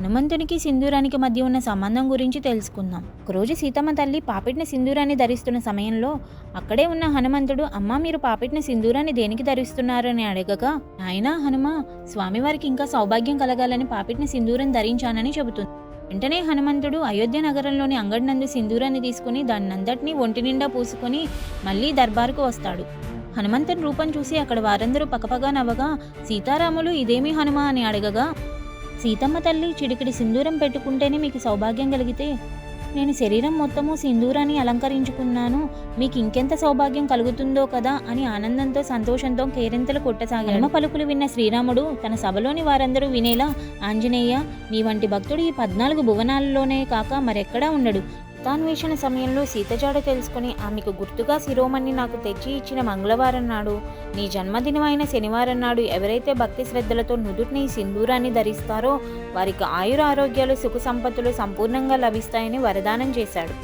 హనుమంతునికి సింధూరానికి మధ్య ఉన్న సంబంధం గురించి తెలుసుకుందాం. ఒకరోజు సీతమ్మ తల్లి పాపిట్న సింధూరాన్ని ధరిస్తున్న సమయంలో అక్కడే ఉన్న హనుమంతుడు అమ్మ మీరు పాపిట్న సింధూరాన్ని దేనికి ధరిస్తున్నారని అడగగా ఆయన హనుమ స్వామివారికి ఇంకా సౌభాగ్యం కలగాలని పాపిట్న సింధూరం ధరించానని చెబుతుంది. వెంటనే హనుమంతుడు అయోధ్య నగరంలోని అంగడి నందు సింధూరాన్ని తీసుకుని దాన్నంతటినీ ఒంటి నిండా పూసుకొని మళ్ళీ దర్బారుకు వస్తాడు. హనుమంతుని రూపం చూసి అక్కడ వారందరూ పకపగా నవ్వగా సీతారాములు ఇదేమి హనుమ అని అడగగా సీతమ్మ తల్లి చిడికిడి సింధూరం పెట్టుకుంటేనే మీకు సౌభాగ్యం కలిగితే నేను శరీరం మొత్తము సింధూరాన్ని అలంకరించుకున్నాను. మీకు ఇంకెంత సౌభాగ్యం కలుగుతుందో కదా అని ఆనందంతో సంతోషంతో కేరింతలు కొట్టసాగాడు. హనుమ పలుకులు విన్న శ్రీరాముడు తన సభలోని వారందరూ వినేలా ఆంజనేయ నీ వంటి భక్తుడు ఈ పద్నాలుగు భువనాలలోనే కాక మరెక్కడా ఉండడు. సీతాన్వేషణ సమయంలో సీతజాడ తెలుసుకుని ఆమెకు గుర్తుగా శిరోమణి నాకు తెచ్చి ఇచ్చిన మంగళవారం నాడు నీ జన్మదినమైన శనివారం నాడు ఎవరైతే భక్తి శ్రద్ధలతో నుదుటిని సింధూరాన్ని ధరిస్తారో వారికి ఆయుర ఆరోగ్యాలు సుఖ సంపత్తులు సంపూర్ణంగా లభిస్తాయని వరదానం చేశాడు.